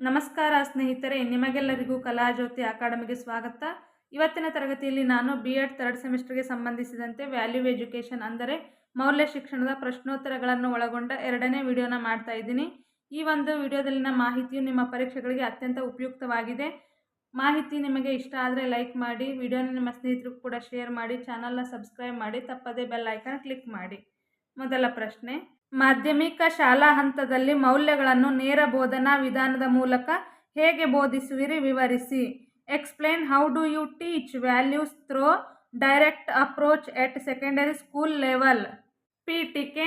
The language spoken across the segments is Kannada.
ನಮಸ್ಕಾರ ಸ್ನೇಹಿತರೆ, ನಿಮಗೆಲ್ಲರಿಗೂ ಕಲಾಜ್ಯೋತಿ ಅಕಾಡೆಮಿಗೆ ಸ್ವಾಗತ. ಇವತ್ತಿನ ತರಗತಿಯಲ್ಲಿ ನಾನು ಬಿ ಎಡ್ ಥರ್ಡ್ ಸೆಮಿಸ್ಟರ್ಗೆ ಸಂಬಂಧಿಸಿದಂತೆ ವ್ಯಾಲ್ಯೂ ಎಜುಕೇಷನ್ ಅಂದರೆ ಮೌಲ್ಯ ಶಿಕ್ಷಣದ ಪ್ರಶ್ನೋತ್ತರಗಳನ್ನು ಒಳಗೊಂಡ ಎರಡನೇ ವಿಡಿಯೋನ ಮಾಡ್ತಾ ಇದ್ದೀನಿ. ಈ ಒಂದು ವಿಡಿಯೋದಲ್ಲಿನ ಮಾಹಿತಿಯು ನಿಮ್ಮ ಪರೀಕ್ಷೆಗಳಿಗೆ ಅತ್ಯಂತ ಉಪಯುಕ್ತವಾಗಿದೆ. ಮಾಹಿತಿ ನಿಮಗೆ ಇಷ್ಟ ಆದರೆ ಲೈಕ್ ಮಾಡಿ, ವಿಡಿಯೋನ ನಿಮ್ಮ ಸ್ನೇಹಿತರಿಗೂ ಕೂಡ ಶೇರ್ ಮಾಡಿ ಚಾನಲ್ನ ಸಬ್ಸ್ಕ್ರೈಬ್ ಮಾಡಿ, ತಪ್ಪದೇ ಬೆಲ್ ಐಕಾನ್ ಕ್ಲಿಕ್ ಮಾಡಿ. ಮೊದಲ ಪ್ರಶ್ನೆ ಮಾಧ್ಯಮಿಕ ಶಾಲಾ ಹಂತದಲ್ಲಿ ಮೌಲ್ಯಗಳನ್ನು ನೇರ ಬೋಧನಾ ವಿಧಾನದ ಮೂಲಕ ಹೇಗೆ ಬೋಧಿಸುವಿರಿ ವಿವರಿಸಿ. Explain how do you teach values through direct approach at secondary school level ಪೀಠಿಕೆ,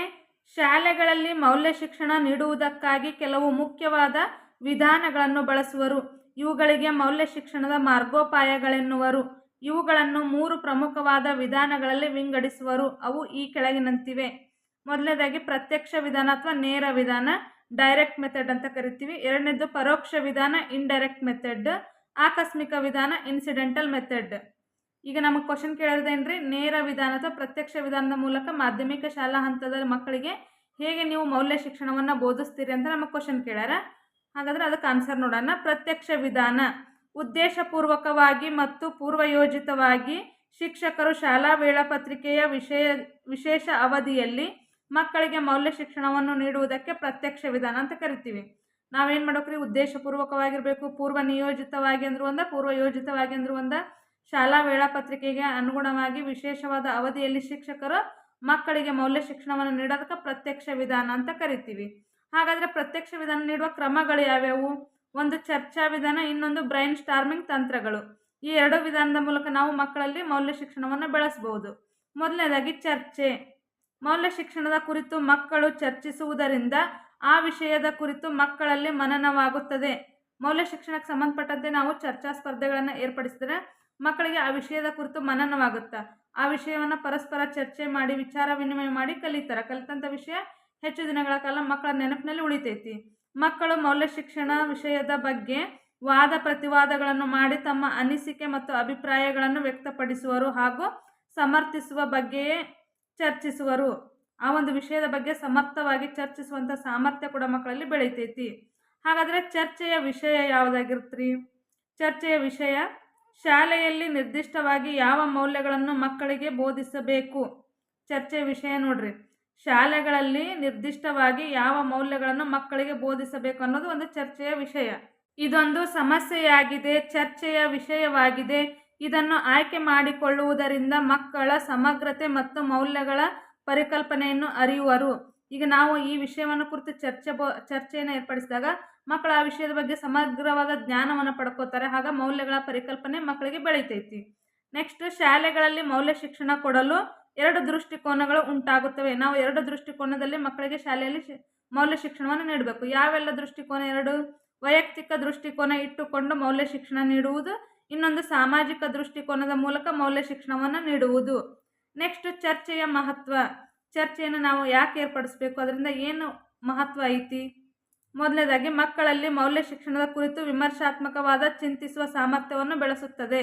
ಶಾಲೆಗಳಲ್ಲಿ ಮೌಲ್ಯ ಶಿಕ್ಷಣ ನೀಡುವುದಕ್ಕಾಗಿ ಕೆಲವು ಮುಖ್ಯವಾದ ವಿಧಾನಗಳನ್ನು ಬಳಸುವರು. ಇವುಗಳಿಗೆ ಮೌಲ್ಯ ಶಿಕ್ಷಣದ ಮಾರ್ಗೋಪಾಯಗಳೆನ್ನುವರು. ಇವುಗಳನ್ನು ಮೂರು ಪ್ರಮುಖವಾದ ವಿಧಾನಗಳಲ್ಲಿ ವಿಂಗಡಿಸುವರು. ಅವು ಈ ಕೆಳಗಿನಂತಿವೆ. ಮೊದಲನೇದಾಗಿ ಪ್ರತ್ಯಕ್ಷ ವಿಧಾನ ಅಥವಾ ನೇರ ವಿಧಾನ ಡೈರೆಕ್ಟ್ ಮೆಥಡ್ ಅಂತ ಕರಿತೀವಿ. ಎರಡನೇದು ಪರೋಕ್ಷ ವಿಧಾನ ಇಂಡೈರೆಕ್ಟ್ ಮೆಥಡ್ ಆಕಸ್ಮಿಕ ವಿಧಾನ ಇನ್ಸಿಡೆಂಟಲ್ ಮೆಥಡ್ ಈಗ ನಮಗೆ ಕ್ವಶನ್ ಕೇಳೋದೇನ್ರಿ ನೇರ ವಿಧಾನ ಅಥವಾ ಪ್ರತ್ಯಕ್ಷ ವಿಧಾನದ ಮೂಲಕ ಮಾಧ್ಯಮಿಕ ಶಾಲಾ ಹಂತದ ಮಕ್ಕಳಿಗೆ ಹೇಗೆ ನೀವು ಮೌಲ್ಯ ಶಿಕ್ಷಣವನ್ನು ಬೋಧಿಸ್ತೀರಿ ಅಂತ ನಮಗೆ ಕ್ವಶನ್ ಕೇಳ್ಯಾರ. ಹಾಗಾದ್ರೆ ಅದಕ್ಕೆ ಆನ್ಸರ್ ನೋಡೋಣ. ಪ್ರತ್ಯಕ್ಷ ವಿಧಾನ, ಉದ್ದೇಶಪೂರ್ವಕವಾಗಿ ಮತ್ತು ಪೂರ್ವಯೋಜಿತವಾಗಿ ಶಿಕ್ಷಕರು ಶಾಲಾ ವೇಳಾಪತ್ರಿಕೆಯ ವಿಷಯ, ವಿಶೇಷ ಅವಧಿಯಲ್ಲಿ ಮಕ್ಕಳಿಗೆ ಮೌಲ್ಯ ಶಿಕ್ಷಣವನ್ನು ನೀಡುವುದಕ್ಕೆ ಪ್ರತ್ಯಕ್ಷ ವಿಧಾನ ಅಂತ ಕರಿತೀವಿ. ನಾವೇನು ಮಾಡೋಕ್ರಿ? ಉದ್ದೇಶಪೂರ್ವಕವಾಗಿರಬೇಕು ಪೂರ್ವ ನಿಯೋಜಿತವಾಗಿ ಅಂದ್ರೂ ಒಂದ ಪೂರ್ವ ಯೋಜಿತವಾಗಿ ಅಂದ್ರೂ ಒಂದ. ಶಾಲಾ ವೇಳಾಪತ್ರಿಕೆಗೆ ಅನುಗುಣವಾಗಿ ವಿಶೇಷವಾದ ಅವಧಿಯಲ್ಲಿ ಶಿಕ್ಷಕರು ಮಕ್ಕಳಿಗೆ ಮೌಲ್ಯ ಶಿಕ್ಷಣವನ್ನು ನೀಡೋದಕ್ಕೆ ಪ್ರತ್ಯಕ್ಷ ವಿಧಾನ ಅಂತ ಕರಿತೀವಿ. ಹಾಗಾದರೆ ಪ್ರತ್ಯಕ್ಷ ವಿಧಾನ ನೀಡುವ ಕ್ರಮಗಳು ಯಾವ್ಯಾವು? ಒಂದು ಚರ್ಚಾ ವಿಧಾನ, ಇನ್ನೊಂದು ಬ್ರೈನ್ ಸ್ಟಾರ್ಮಿಂಗ್ ತಂತ್ರಗಳು. ಈ ಎರಡು ವಿಧಾನದ ಮೂಲಕ ನಾವು ಮಕ್ಕಳಲ್ಲಿ ಮೌಲ್ಯ ಶಿಕ್ಷಣವನ್ನು ಬೆಳೆಸಬಹುದು ಮೊದಲನೇದಾಗಿ ಚರ್ಚೆ. ಮೌಲ್ಯ ಶಿಕ್ಷಣದ ಕುರಿತು ಮಕ್ಕಳು ಚರ್ಚಿಸುವುದರಿಂದ ಆ ವಿಷಯದ ಕುರಿತು ಮಕ್ಕಳಲ್ಲಿ ಮನನವಾಗುತ್ತದೆ. ಮೌಲ್ಯ ಶಿಕ್ಷಣಕ್ಕೆ ಸಂಬಂಧಪಟ್ಟಂತೆ ನಾವು ಚರ್ಚಾ ಸ್ಪರ್ಧೆಗಳನ್ನು ಏರ್ಪಡಿಸಿದರೆ ಮಕ್ಕಳಿಗೆ ಆ ವಿಷಯದ ಕುರಿತು ಮನನವಾಗುತ್ತಾ. ಆ ವಿಷಯವನ್ನು ಪರಸ್ಪರ ಚರ್ಚೆ ಮಾಡಿ, ವಿಚಾರ ವಿನಿಮಯ ಮಾಡಿ ಕಲಿತಾರೆ. ಕಲಿತಂಥ ವಿಷಯ ಹೆಚ್ಚು ದಿನಗಳ ಕಾಲ ಮಕ್ಕಳ ನೆನಪಿನಲ್ಲಿ ಉಳಿತೈತಿ. ಮಕ್ಕಳು ಮೌಲ್ಯ ಶಿಕ್ಷಣ ವಿಷಯದ ಬಗ್ಗೆ ವಾದ ಪ್ರತಿವಾದಗಳನ್ನು ಮಾಡಿ ತಮ್ಮ ಅನಿಸಿಕೆ ಮತ್ತು ಅಭಿಪ್ರಾಯಗಳನ್ನು ವ್ಯಕ್ತಪಡಿಸುವರು ಹಾಗೂ ಸಮರ್ಥಿಸುವ ಬಗ್ಗೆಯೇ ಚರ್ಚಿಸುವರು. ಆ ಒಂದು ವಿಷಯದ ಬಗ್ಗೆ ಸಮರ್ಥವಾಗಿ ಚರ್ಚಿಸುವಂಥ ಸಾಮರ್ಥ್ಯ ಕೂಡ ಮಕ್ಕಳಲ್ಲಿ ಬೆಳಿತೈತಿ. ಹಾಗಾದರೆ ಚರ್ಚೆಯ ವಿಷಯ ಯಾವುದಾಗಿರ್ತ್ರಿ? ಚರ್ಚೆಯ ವಿಷಯ, ಶಾಲೆಯಲ್ಲಿ ನಿರ್ದಿಷ್ಟವಾಗಿ ಯಾವ ಮೌಲ್ಯಗಳನ್ನು ಮಕ್ಕಳಿಗೆ ಬೋಧಿಸಬೇಕು? ಚರ್ಚೆಯ ವಿಷಯ ನೋಡ್ರಿ. ಶಾಲೆಗಳಲ್ಲಿ ನಿರ್ದಿಷ್ಟವಾಗಿ ಯಾವ ಮೌಲ್ಯಗಳನ್ನು ಮಕ್ಕಳಿಗೆ ಬೋಧಿಸಬೇಕು ಅನ್ನೋದು ಒಂದು ಚರ್ಚೆಯ ವಿಷಯ. ಇದೊಂದು ಸಮಸ್ಯೆಯಾಗಿದೆ, ಚರ್ಚೆಯ ವಿಷಯವಾಗಿದೆ. ಇದನ್ನು ಆಯ್ಕೆ ಮಾಡಿಕೊಳ್ಳುವುದರಿಂದ ಮಕ್ಕಳ ಸಮಗ್ರತೆ ಮತ್ತು ಮೌಲ್ಯಗಳ ಪರಿಕಲ್ಪನೆಯನ್ನು ಅರಿಯುವರು. ಈಗ ನಾವು ಈ ವಿಷಯವನ್ನು ಕುರಿತು ಚರ್ಚೆ ಬ, ಚರ್ಚೆಯನ್ನು ಏರ್ಪಡಿಸಿದಾಗ ಮಕ್ಕಳು ಆ ವಿಷಯದ ಬಗ್ಗೆ ಸಮಗ್ರವಾದ ಜ್ಞಾನವನ್ನು ಪಡ್ಕೋತಾರೆ. ಆಗ ಮೌಲ್ಯಗಳ ಪರಿಕಲ್ಪನೆ ಮಕ್ಕಳಿಗೆ ಬೆಳೀತೈತಿ. ನೆಕ್ಸ್ಟ್ ಶಾಲೆಗಳಲ್ಲಿ ಮೌಲ್ಯ ಶಿಕ್ಷಣ ಕೊಡಲು ಎರಡು ದೃಷ್ಟಿಕೋನಗಳು ಉಂಟಾಗುತ್ತವೆ. ನಾವು ಎರಡು ದೃಷ್ಟಿಕೋನದಲ್ಲಿ ಮಕ್ಕಳಿಗೆ ಶಾಲೆಯಲ್ಲಿ ಮೌಲ್ಯ ಶಿಕ್ಷಣವನ್ನು ನೀಡಬೇಕು. ಯಾವೆಲ್ಲ ದೃಷ್ಟಿಕೋನ? ಎರಡು. ವೈಯಕ್ತಿಕ ದೃಷ್ಟಿಕೋನ ಇಟ್ಟುಕೊಂಡು ಮೌಲ್ಯ ಶಿಕ್ಷಣ ನೀಡುವುದು. ಇನ್ನೊಂದು ಸಾಮಾಜಿಕ ದೃಷ್ಟಿಕೋನದ ಮೂಲಕ ಮೌಲ್ಯ ಶಿಕ್ಷಣವನ್ನು ನೀಡುವುದು. ನೆಕ್ಸ್ಟ್ ಚರ್ಚೆಯ ಮಹತ್ವ. ಚರ್ಚೆಯನ್ನು ನಾವು ಯಾಕೆ ಏರ್ಪಡಿಸಬೇಕು? ಅದರಿಂದ ಏನು ಮಹತ್ವ ಐತಿ? ಮೊದಲನೇದಾಗಿ, ಮಕ್ಕಳಲ್ಲಿ ಮೌಲ್ಯ ಶಿಕ್ಷಣದ ಕುರಿತು ವಿಮರ್ಶಾತ್ಮಕವಾದ ಚಿಂತಿಸುವ ಸಾಮರ್ಥ್ಯವನ್ನು ಬೆಳೆಸುತ್ತದೆ.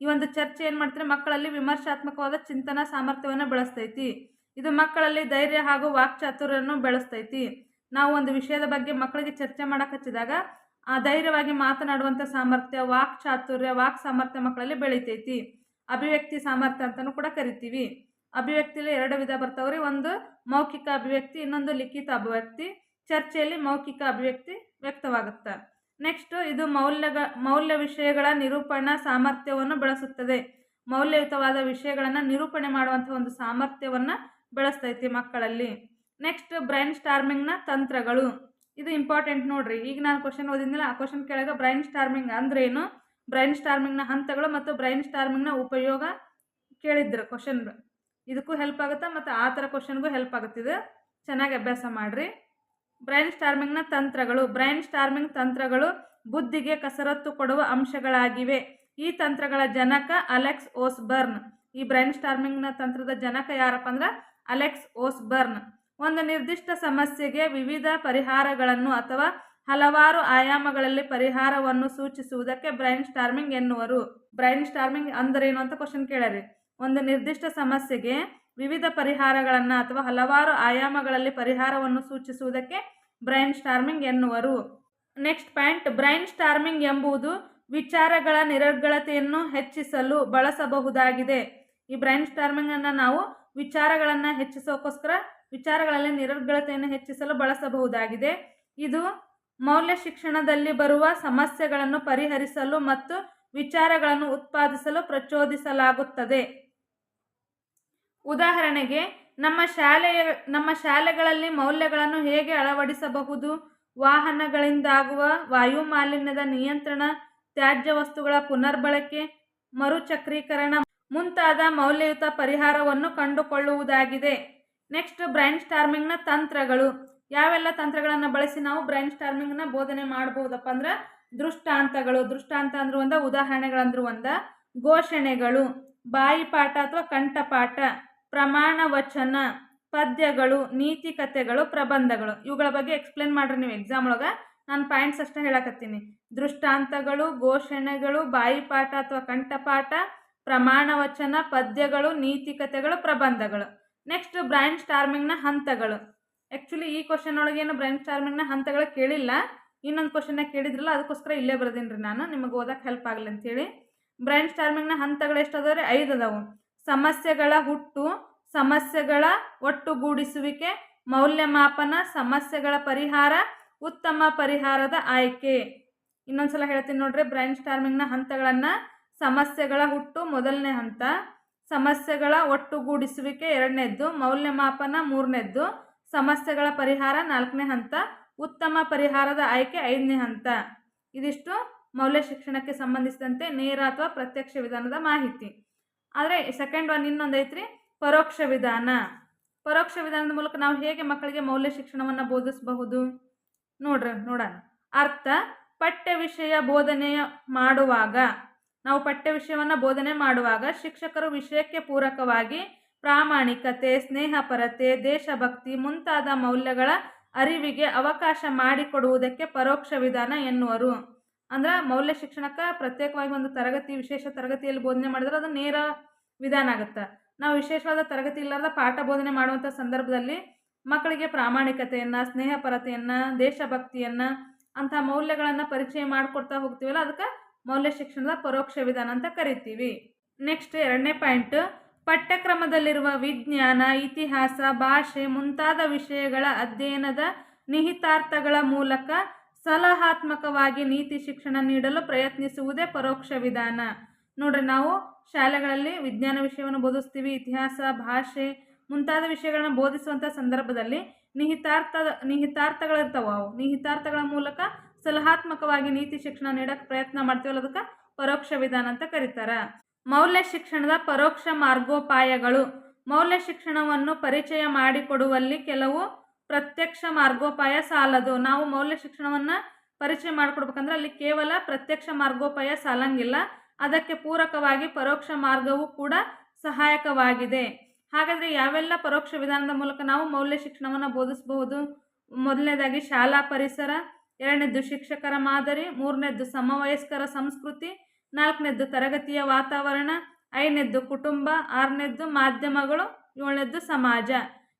ಈ ಒಂದು ಚರ್ಚೆ ಏನು ಮಾಡ್ತಾರೆ ಮಕ್ಕಳಲ್ಲಿ ವಿಮರ್ಶಾತ್ಮಕವಾದ ಚಿಂತನಾ ಸಾಮರ್ಥ್ಯವನ್ನು ಬೆಳೆಸ್ತೈತಿ. ಇದು ಮಕ್ಕಳಲ್ಲಿ ಧೈರ್ಯ ಹಾಗೂ ವಾಕ್ಚಾತುರ್ಯನ್ನು ಬೆಳೆಸ್ತೈತಿ. ನಾವು ಒಂದು ವಿಷಯದ ಬಗ್ಗೆ ಮಕ್ಕಳಿಗೆ ಚರ್ಚೆ ಮಾಡಕ್ಕೆ ಹಚ್ಚಿದಾಗ ಧೈರ್ಯವಾಗಿ ಮಾತನಾಡುವಂಥ ಸಾಮರ್ಥ್ಯ, ವಾಕ್ ಚಾತುರ್ಯ, ವಾಕ್ ಸಾಮರ್ಥ್ಯ ಮಕ್ಕಳಲ್ಲಿ ಬೆಳಿತೈತಿ. ಅಭಿವ್ಯಕ್ತಿ ಸಾಮರ್ಥ್ಯ ಅಂತಲೂ ಕೂಡ ಕರಿತೀವಿ. ಅಭಿವ್ಯಕ್ತಿಯಲ್ಲಿ ಎರಡು ವಿಧ ಬರ್ತಾವ್ರಿ. ಒಂದು ಮೌಖಿಕ ಅಭಿವ್ಯಕ್ತಿ, ಇನ್ನೊಂದು ಲಿಖಿತ ಅಭಿವ್ಯಕ್ತಿ. ಚರ್ಚೆಯಲ್ಲಿ ಮೌಖಿಕ ಅಭಿವ್ಯಕ್ತಿ ವ್ಯಕ್ತವಾಗುತ್ತೆ. ನೆಕ್ಸ್ಟು ಇದು ಮೌಲ್ಯಗ, ಮೌಲ್ಯ ವಿಷಯಗಳ ನಿರೂಪಣಾ ಸಾಮರ್ಥ್ಯವನ್ನು ಬೆಳೆಸುತ್ತದೆ. ಮೌಲ್ಯಯುತವಾದ ವಿಷಯಗಳನ್ನು ನಿರೂಪಣೆ ಮಾಡುವಂಥ ಒಂದು ಸಾಮರ್ಥ್ಯವನ್ನು ಬೆಳೆಸ್ತೈತಿ ಮಕ್ಕಳಲ್ಲಿ. ನೆಕ್ಸ್ಟ್ ಬ್ರೈನ್ ಸ್ಟಾರ್ಮಿಂಗ್ನ ತಂತ್ರಗಳು. ಇದು ಇಂಪಾರ್ಟೆಂಟ್ ನೋಡ್ರಿ. ಈಗ ನಾನು ಕ್ವಶನ್ ಓದಿದ್ನಲ್ಲ, ಆ ಕ್ವಶನ್ ಕೆಳಗೆ ಬ್ರೈನ್ ಸ್ಟಾರ್ಮಿಂಗ್ ಅಂದ್ರೇನು? ಬ್ರೈನ್ ಸ್ಟಾರ್ಮಿಂಗ್ನ ಹಂತಗಳು ಮತ್ತು ಬ್ರೈನ್ ಸ್ಟಾರ್ಮಿಂಗ್ನ ಉಪಯೋಗ ಕೇಳಿದ್ರು ಕ್ವಶನ್ ಇದಕ್ಕೂ ಹೆಲ್ಪ್ ಆಗುತ್ತೆ ಮತ್ತು ಆ ಥರ ಕ್ವಶನ್ಗೂ ಹೆಲ್ಪ್ ಆಗುತ್ತಿದೆ ಚೆನ್ನಾಗಿ ಅಭ್ಯಾಸ ಮಾಡಿರಿ. ಬ್ರೈನ್ ಸ್ಟಾರ್ಮಿಂಗ್ನ ತಂತ್ರಗಳು ಬ್ರೈನ್ ಸ್ಟಾರ್ಮಿಂಗ್ ತಂತ್ರಗಳು ಬುದ್ಧಿಗೆ ಕಸರತ್ತು ಕೊಡುವ ಅಂಶಗಳಾಗಿವೆ. ಈ ತಂತ್ರಗಳ ಜನಕ ಅಲೆಕ್ಸ್ ಓಸ್ಬರ್ನ್ ಈ ಬ್ರೈನ್ ಸ್ಟಾರ್ಮಿಂಗ್ನ ತಂತ್ರದ ಜನಕ ಯಾರಪ್ಪ ಅಂದ್ರೆ? ಅಲೆಕ್ಸ್ ಓಸ್ಬರ್ನ್ ಒಂದು ನಿರ್ದಿಷ್ಟ ಸಮಸ್ಯೆಗೆ ವಿವಿಧ ಪರಿಹಾರಗಳನ್ನು ಅಥವಾ ಹಲವಾರು ಆಯಾಮಗಳಲ್ಲಿ ಪರಿಹಾರವನ್ನು ಸೂಚಿಸುವುದಕ್ಕೆ ಬ್ರೈನ್ ಸ್ಟಾರ್ಮಿಂಗ್ ಎನ್ನುವರು. ಬ್ರೈನ್ ಸ್ಟಾರ್ಮಿಂಗ್ ಅಂದರೇನು ಅಂತ ಕ್ವಶನ್ ಕೇಳರಿ. ಒಂದು ನಿರ್ದಿಷ್ಟ ಸಮಸ್ಯೆಗೆ ವಿವಿಧ ಪರಿಹಾರಗಳನ್ನು ಅಥವಾ ಹಲವಾರು ಆಯಾಮಗಳಲ್ಲಿ ಪರಿಹಾರವನ್ನು ಸೂಚಿಸುವುದಕ್ಕೆ ಬ್ರೈನ್ ಸ್ಟಾರ್ಮಿಂಗ್ ಎನ್ನುವರು. ನೆಕ್ಸ್ಟ್ ಪಾಯಿಂಟ್, ಬ್ರೈನ್ ಸ್ಟಾರ್ಮಿಂಗ್ ಎಂಬುದು ವಿಚಾರಗಳ ನಿರರ್ಗಳತೆಯನ್ನು ಹೆಚ್ಚಿಸಲು ಬಳಸಬಹುದಾಗಿದೆ. ಈ ಬ್ರೈನ್ ಸ್ಟಾರ್ಮಿಂಗ್ ಅನ್ನ ನಾವು ವಿಚಾರಗಳನ್ನು ಹೆಚ್ಚಿಸೋಕ್ಕೋಸ್ಕರ ವಿಚಾರಗಳಲ್ಲಿ ನಿರರ್ಗಳತೆಯನ್ನು ಹೆಚ್ಚಿಸಲು ಬಳಸಬಹುದಾಗಿದೆ. ಇದು ಮೌಲ್ಯ ಶಿಕ್ಷಣದಲ್ಲಿ ಬರುವ ಸಮಸ್ಯೆಗಳನ್ನು ಪರಿಹರಿಸಲು ಮತ್ತು ವಿಚಾರಗಳನ್ನು ಉತ್ಪಾದಿಸಲು ಪ್ರಚೋದಿಸಲಾಗುತ್ತದೆ. ಉದಾಹರಣೆಗೆ, ನಮ್ಮ ಶಾಲೆಯ, ನಮ್ಮ ಶಾಲೆಗಳಲ್ಲಿ ಮೌಲ್ಯಗಳನ್ನು ಹೇಗೆ ಅಳವಡಿಸಬಹುದು? ವಾಹನಗಳಿಂದಾಗುವ ವಾಯು ಮಾಲಿನ್ಯದ ನಿಯಂತ್ರಣ, ತ್ಯಾಜ್ಯ ವಸ್ತುಗಳ ಪುನರ್ಬಳಕೆ, ಮರುಚಕ್ರೀಕರಣ ಮುಂತಾದ ಮೌಲ್ಯಯುತ ಪರಿಹಾರವನ್ನು ಕಂಡುಕೊಳ್ಳುವುದಾಗಿದೆ. ನೆಕ್ಸ್ಟ್ ಬ್ರೈನ್ ಸ್ಟಾರ್ಮಿಂಗ್ನ ತಂತ್ರಗಳು. ಯಾವೆಲ್ಲ ತಂತ್ರಗಳನ್ನು ಬಳಸಿ ನಾವು ಬ್ರೈನ್ ಸ್ಟಾರ್ಮಿಂಗ್ನ ಬೋಧನೆ ಮಾಡ್ಬೋದಪ್ಪ ಅಂದ್ರೆ ದೃಷ್ಟಾಂತಗಳು. ದೃಷ್ಟಾಂತ ಅಂದ್ರೆ ಒಂದ ಉದಾಹರಣೆಗಳಂದ್ರು ಒಂದ. ಘೋಷಣೆಗಳು, ಬಾಯಿಪಾಠ ಅಥವಾ ಕಂಠಪಾಠ, ಪ್ರಮಾಣ ವಚನ, ಪದ್ಯಗಳು, ನೀತಿ ಕಥೆಗಳು, ಪ್ರಬಂಧಗಳು. ಇವುಗಳ ಬಗ್ಗೆ ಎಕ್ಸ್ಪ್ಲೇನ್ ಮಾಡ್ರಿ ನೀವು ಎಕ್ಸಾಮ್ ಒಳಗೆ. ನಾನು ಪಾಯಿಂಟ್ಸ್ ಅಷ್ಟೇ ಹೇಳಕತ್ತೀನಿ. ದೃಷ್ಟಾಂತಗಳು, ಘೋಷಣೆಗಳು, ಬಾಯಿಪಾಠ ಅಥವಾ ಕಂಠಪಾಠ, ಪ್ರಮಾಣ ವಚನ, ಪದ್ಯಗಳು, ನೀತಿ ಕಥೆಗಳು, ಪ್ರಬಂಧಗಳು. ನೆಕ್ಸ್ಟ್ ಬ್ರೈನ್ ಸ್ಟಾರ್ಮಿಂಗ್ನ ಹಂತಗಳು. ಆ್ಯಕ್ಚುಲಿ ಈ ಕ್ವಶನ್ ಒಳಗೆ ಏನು ಬ್ರೈನ್ ಸ್ಟಾರ್ಮಿಂಗ್ನ ಹಂತಗಳು ಕೇಳಿಲ್ಲ. ಇನ್ನೊಂದು ಕ್ವಶನ್ನ ಕೇಳಿದ್ರಲ್ಲ, ಅದಕ್ಕೋಸ್ಕರ ಇಲ್ಲೇ ಬರ್ದೀನಿ ರೀ ನಾನು. ನಿಮಗೆ ಓದಕ್ಕೆ ಹೆಲ್ಪ್ ಆಗಲಿ ಅಂಥೇಳಿ ಬ್ರೈನ್ ಸ್ಟಾರ್ಮಿಂಗ್ನ ಹಂತಗಳು ಎಷ್ಟು ಅದಾವೆ ರೀ ಐದು ಅದಾವು. ಸಮಸ್ಯೆಗಳ ಹುಟ್ಟು, ಸಮಸ್ಯೆಗಳ ಒಟ್ಟುಗೂಡಿಸುವಿಕೆ, ಮೌಲ್ಯಮಾಪನ, ಸಮಸ್ಯೆಗಳ ಪರಿಹಾರ, ಉತ್ತಮ ಪರಿಹಾರದ ಆಯ್ಕೆ. ಇನ್ನೊಂದ್ಸಲ ಹೇಳ್ತೀನಿ ನೋಡ್ರಿ ಬ್ರೈನ್ ಸ್ಟಾರ್ಮಿಂಗ್ನ ಹಂತಗಳನ್ನು, ಸಮಸ್ಯೆಗಳ ಹುಟ್ಟು, ಮೊದಲನೇ ಹಂತ. ಸಮಸ್ಯೆಗಳ ಒಟ್ಟುಗೂಡಿಸುವಿಕೆ ಎರಡನೇದ್ದು, ಮೌಲ್ಯಮಾಪನ ಮೂರನೇದ್ದು, ಸಮಸ್ಯೆಗಳ ಪರಿಹಾರ ನಾಲ್ಕನೇ ಹಂತ, ಉತ್ತಮ ಪರಿಹಾರದ ಆಯ್ಕೆ ಐದನೇ ಹಂತ. ಇದಿಷ್ಟು ಮೌಲ್ಯ ಶಿಕ್ಷಣಕ್ಕೆ ಸಂಬಂಧಿಸಿದಂತೆ ನೇರ ಅಥವಾ ಪ್ರತ್ಯಕ್ಷ ವಿಧಾನದ ಮಾಹಿತಿ. ಆದರೆ ಸೆಕೆಂಡ್ ಒನ್ ಇನ್ನೊಂದು ಐತ್ರಿ, ಪರೋಕ್ಷ ವಿಧಾನ. ಪರೋಕ್ಷ ವಿಧಾನದ ಮೂಲಕ ನಾವು ಹೇಗೆ ಮಕ್ಕಳಿಗೆ ಮೌಲ್ಯ ಶಿಕ್ಷಣವನ್ನು ಬೋಧಿಸಬಹುದು? ನೋಡ್ರಿ, ನೋಡೋಣ. ಅರ್ಥ, ಪಠ್ಯ ವಿಷಯ ಬೋಧನೆಯ ಮಾಡುವಾಗ. ನಾವು ಪಠ್ಯ ವಿಷಯವನ್ನು ಬೋಧನೆ ಮಾಡುವಾಗ ಶಿಕ್ಷಕರು ವಿಷಯಕ್ಕೆ ಪೂರಕವಾಗಿ ಪ್ರಾಮಾಣಿಕತೆ, ಸ್ನೇಹಪರತೆ, ದೇಶಭಕ್ತಿ ಮುಂತಾದ ಮೌಲ್ಯಗಳ ಅರಿವಿಗೆ ಅವಕಾಶ ಮಾಡಿಕೊಡುವುದಕ್ಕೆ ಪರೋಕ್ಷ ವಿಧಾನ ಎನ್ನುವರು. ಅಂದ್ರೆ ಮೌಲ್ಯ ಶಿಕ್ಷಣಕ್ಕೆ ಪ್ರತ್ಯೇಕವಾಗಿ ಒಂದು ತರಗತಿ, ವಿಶೇಷ ತರಗತಿಯಲ್ಲಿ ಬೋಧನೆ ಮಾಡಿದ್ರೆ ಅದು ನೇರ ವಿಧಾನ ಆಗುತ್ತೆ. ನಾವು ವಿಶೇಷವಾದ ತರಗತಿ ಇಲ್ಲದ ಪಾಠ ಬೋಧನೆ ಮಾಡುವಂಥ ಸಂದರ್ಭದಲ್ಲಿ ಮಕ್ಕಳಿಗೆ ಪ್ರಾಮಾಣಿಕತೆಯನ್ನು, ಸ್ನೇಹಪರತೆಯನ್ನು, ದೇಶಭಕ್ತಿಯನ್ನು ಅಂಥ ಮೌಲ್ಯಗಳನ್ನು ಪರಿಚಯ ಮಾಡಿಕೊಡ್ತಾ ಹೋಗ್ತೀವಲ್ಲ, ಅದಕ್ಕೆ ಮೌಲ್ಯ ಶಿಕ್ಷಣದ ಪರೋಕ್ಷ ವಿಧಾನ ಅಂತ ಕರಿತೀವಿ. ನೆಕ್ಸ್ಟ್ ಎರಡನೇ ಪಾಯಿಂಟ್ ಪಠ್ಯಕ್ರಮದಲ್ಲಿರುವ ವಿಜ್ಞಾನ, ಇತಿಹಾಸ, ಭಾಷೆ ಮುಂತಾದ ವಿಷಯಗಳ ಅಧ್ಯಯನದ ನಿಹಿತಾರ್ಥಗಳ ಮೂಲಕ ಸಲಹಾತ್ಮಕವಾಗಿ ನೀತಿ ಶಿಕ್ಷಣ ನೀಡಲು ಪ್ರಯತ್ನಿಸುವುದೇ ಪರೋಕ್ಷ ವಿಧಾನ. ನೋಡ್ರಿ ನಾವು ಶಾಲೆಗಳಲ್ಲಿ ವಿಜ್ಞಾನ ವಿಷಯವನ್ನು ಬೋಧಿಸ್ತೀವಿ, ಇತಿಹಾಸ, ಭಾಷೆ ಮುಂತಾದ ವಿಷಯಗಳನ್ನ ಬೋಧಿಸುವಂಥ ಸಂದರ್ಭದಲ್ಲಿ ನಿಹಿತಾರ್ಥ, ನಿಹಿತಾರ್ಥಗಳಿರ್ತಾವೆ ಅವು. ನಿಹಿತಾರ್ಥಗಳ ಮೂಲಕ ಸಲಹಾತ್ಮಕವಾಗಿ ನೀತಿ ಶಿಕ್ಷಣ ನೀಡಕ್ಕೆ ಪ್ರಯತ್ನ ಮಾಡ್ತೀವಲ್ಲ ಅದಕ್ಕೆ? ಪರೋಕ್ಷ ವಿಧಾನ ಅಂತ ಕರೀತಾರೆ. ಮೌಲ್ಯ ಶಿಕ್ಷಣದ ಪರೋಕ್ಷ ಮಾರ್ಗೋಪಾಯಗಳು. ಮೌಲ್ಯ ಶಿಕ್ಷಣವನ್ನು ಪರಿಚಯ ಮಾಡಿಕೊಡುವಲ್ಲಿ ಕೆಲವು ಪ್ರತ್ಯಕ್ಷ ಮಾರ್ಗೋಪಾಯ ಸಾಲದು. ನಾವು ಮೌಲ್ಯ ಶಿಕ್ಷಣವನ್ನು ಪರಿಚಯ ಮಾಡಿಕೊಡ್ಬೇಕಂದ್ರೆ ಅಲ್ಲಿ ಕೇವಲ ಪ್ರತ್ಯಕ್ಷ ಮಾರ್ಗೋಪಾಯ ಸಾಲಂಗಿಲ್ಲ. ಅದಕ್ಕೆ ಪೂರಕವಾಗಿ ಪರೋಕ್ಷ ಮಾರ್ಗವೂ ಕೂಡ ಸಹಾಯಕವಾಗಿದೆ. ಹಾಗಾದರೆ ಯಾವೆಲ್ಲ ಪರೋಕ್ಷ ವಿಧಾನದ ಮೂಲಕ ನಾವು ಮೌಲ್ಯ ಶಿಕ್ಷಣವನ್ನು ಬೋಧಿಸಬಹುದು? ಮೊದಲನೇದಾಗಿ ಶಾಲಾ ಪರಿಸರ ಎರಡನೇದ್ದು ಶಿಕ್ಷಕರ ಮಾದರಿ, ಮೂರನೇದ್ದು ಸಮವಯಸ್ಕರ ಸಂಸ್ಕೃತಿ, ನಾಲ್ಕನೇದ್ದು ತರಗತಿಯ ವಾತಾವರಣ, ಐದನೇದ್ದು ಕುಟುಂಬ, ಆರನೇದ್ದು ಮಾಧ್ಯಮಗಳು, ಏಳನೇದ್ದು ಸಮಾಜ.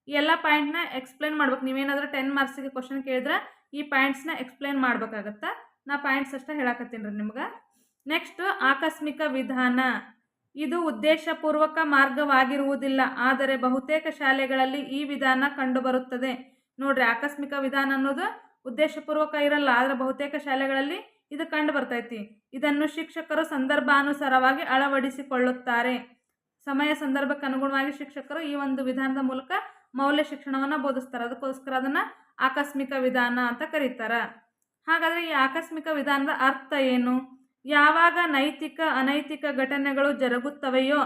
ಈ ಎಲ್ಲ ಪಾಯಿಂಟ್ನ ಎಕ್ಸ್ಪ್ಲೇನ್ ಮಾಡ್ಬೇಕು. ನೀವೇನಾದರೂ ಟೆನ್ ಮಾರ್ಕ್ಸಿಗೆ ಕ್ವಶನ್ ಕೇಳಿದ್ರೆ ಈ ಪಾಯಿಂಟ್ಸ್ನ ಎಕ್ಸ್ಪ್ಲೇನ್ ಮಾಡ್ಬೇಕಾಗತ್ತೆ? ನಾ ಪಾಯಿಂಟ್ಸ್ ಅಷ್ಟೇ ಹೇಳಕತ್ತೀನಿ ರೀ ನಿಮ್ಗೆ. ನೆಕ್ಸ್ಟ್ ಆಕಸ್ಮಿಕ ವಿಧಾನ. ಇದು ಉದ್ದೇಶಪೂರ್ವಕ ಮಾರ್ಗವಾಗಿರುವುದಿಲ್ಲ, ಆದರೆ ಬಹುತೇಕ ಶಾಲೆಗಳಲ್ಲಿ ಈ ವಿಧಾನ ಕಂಡುಬರುತ್ತದೆ. ನೋಡ್ರಿ, ಆಕಸ್ಮಿಕ ವಿಧಾನ ಅನ್ನೋದು ಉದ್ದೇಶಪೂರ್ವಕ ಇರಲ್ಲ, ಆದರೆ ಬಹುತೇಕ ಶಾಲೆಗಳಲ್ಲಿ ಇದು ಕಂಡು ಬರ್ತೈತಿ. ಇದನ್ನು ಶಿಕ್ಷಕರು ಸಂದರ್ಭಾನುಸಾರವಾಗಿ ಅಳವಡಿಸಿಕೊಳ್ಳುತ್ತಾರೆ. ಸಮಯ ಸಂದರ್ಭಕ್ಕೆ ಅನುಗುಣವಾಗಿ ಶಿಕ್ಷಕರು ಈ ಒಂದು ವಿಧಾನದ ಮೂಲಕ ಮೌಲ್ಯ ಶಿಕ್ಷಣವನ್ನು ಬೋಧಿಸ್ತಾರೆ. ಅದಕ್ಕೋಸ್ಕರ ಅದನ್ನು ಆಕಸ್ಮಿಕ ವಿಧಾನ ಅಂತ ಕರೀತಾರೆ. ಹಾಗಾದರೆ ಈ ಆಕಸ್ಮಿಕ ವಿಧಾನದ ಅರ್ಥ ಏನು? ಯಾವಾಗ ನೈತಿಕ, ಅನೈತಿಕ ಘಟನೆಗಳು ಜರುಗುತ್ತವೆಯೋ,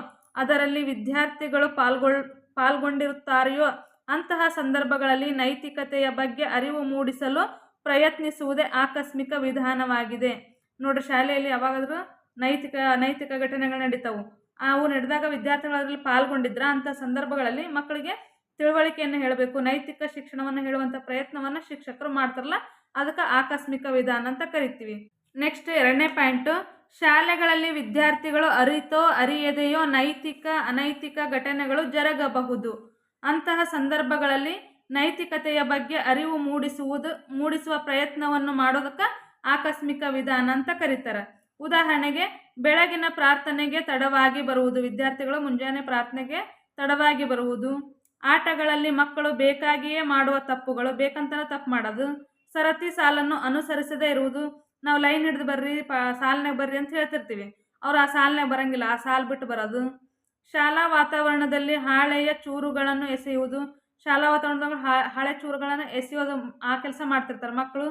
ಅದರಲ್ಲಿ ವಿದ್ಯಾರ್ಥಿಗಳು ಪಾಲ್ಗೊಳ್, ಪಾಲ್ಗೊಂಡಿರುತ್ತಾರೆಯೋ ಅಂತಹ ಸಂದರ್ಭಗಳಲ್ಲಿ ನೈತಿಕತೆಯ ಬಗ್ಗೆ ಅರಿವು ಮೂಡಿಸಲು ಪ್ರಯತ್ನಿಸುವುದೇ ಆಕಸ್ಮಿಕ ವಿಧಾನವಾಗಿದೆ. ನೋಡ್ರಿ, ಶಾಲೆಯಲ್ಲಿ ಯಾವಾಗಾದರೂ ನೈತಿಕ ಅನೈತಿಕ ಘಟನೆಗಳು ನಡೀತಾವು. ಅವು ನಡೆದಾಗ ವಿದ್ಯಾರ್ಥಿಗಳಲ್ಲಿ ಪಾಲ್ಗೊಂಡಿದ್ರ ಅಂಥ ಸಂದರ್ಭಗಳಲ್ಲಿ ಮಕ್ಕಳಿಗೆ ತಿಳುವಳಿಕೆಯನ್ನು ಹೇಳಬೇಕು, ನೈತಿಕ ಶಿಕ್ಷಣವನ್ನು ಹೇಳುವಂಥ ಪ್ರಯತ್ನವನ್ನು ಶಿಕ್ಷಕರು ಮಾಡ್ತಾರಲ್ಲ, ಅದಕ್ಕೆ ಆಕಸ್ಮಿಕ ವಿಧಾನ ಅಂತ ಕರಿತೀವಿ. ನೆಕ್ಸ್ಟ್, ಎರಡನೇ ಪಾಯಿಂಟು, ಶಾಲೆಗಳಲ್ಲಿ ವಿದ್ಯಾರ್ಥಿಗಳು ಅರಿತೋ, ಅರಿಯದೆಯೋ ನೈತಿಕ, ಅನೈತಿಕ ಘಟನೆಗಳು ಜರುಗಬಹುದು. ಅಂತಹ ಸಂದರ್ಭಗಳಲ್ಲಿ ನೈತಿಕತೆಯ ಬಗ್ಗೆ ಅರಿವು ಮೂಡಿಸುವುದು, ಮೂಡಿಸುವ ಪ್ರಯತ್ನವನ್ನು ಮಾಡೋದಕ್ಕೆ ಆಕಸ್ಮಿಕ ವಿಧಾನ ಅಂತ ಕರೀತಾರೆ. ಉದಾಹರಣೆಗೆ, ಬೆಳಗಿನ ಪ್ರಾರ್ಥನೆಗೆ ತಡವಾಗಿ ಬರುವುದು. ವಿದ್ಯಾರ್ಥಿಗಳು ಮುಂಜಾನೆ ಪ್ರಾರ್ಥನೆಗೆ ತಡವಾಗಿ ಬರುವುದು. ಆಟಗಳಲ್ಲಿ ಮಕ್ಕಳು ಬೇಕಾಗಿಯೇ ಮಾಡುವ ತಪ್ಪುಗಳು ಬೇಕಂತಲೇ ತಪ್ಪು ಮಾಡೋದು. ಸರತಿ ಸಾಲನ್ನು ಅನುಸರಿಸದೇ ಇರುವುದು. ನಾವು ಲೈನ್ ಹಿಡಿದು ಬರ್ರಿ, ಪ ಸಾಲಿನಾಗ ಬರ್ರಿ ಅಂತ ಹೇಳ್ತಿರ್ತೀವಿ. ಅವ್ರು ಆ ಸಾಲಿನಾಗ ಬರಂಗಿಲ್ಲ, ಆ ಸಾಲು ಬಿಟ್ಟು ಬರೋದು. ಶಾಲಾ ವಾತಾವರಣದಲ್ಲಿ ಹಾಳೆಯ ಚೂರುಗಳನ್ನು ಎಸೆಯುವುದು. ಶಾಲಾ ವಾತಾವರಣದಲ್ಲಿ ಹಳೆ ಚೂರುಗಳನ್ನು ಎಸೆಯೋದು ಆ ಕೆಲಸ ಮಾಡ್ತಿರ್ತಾರೆ ಮಕ್ಕಳು.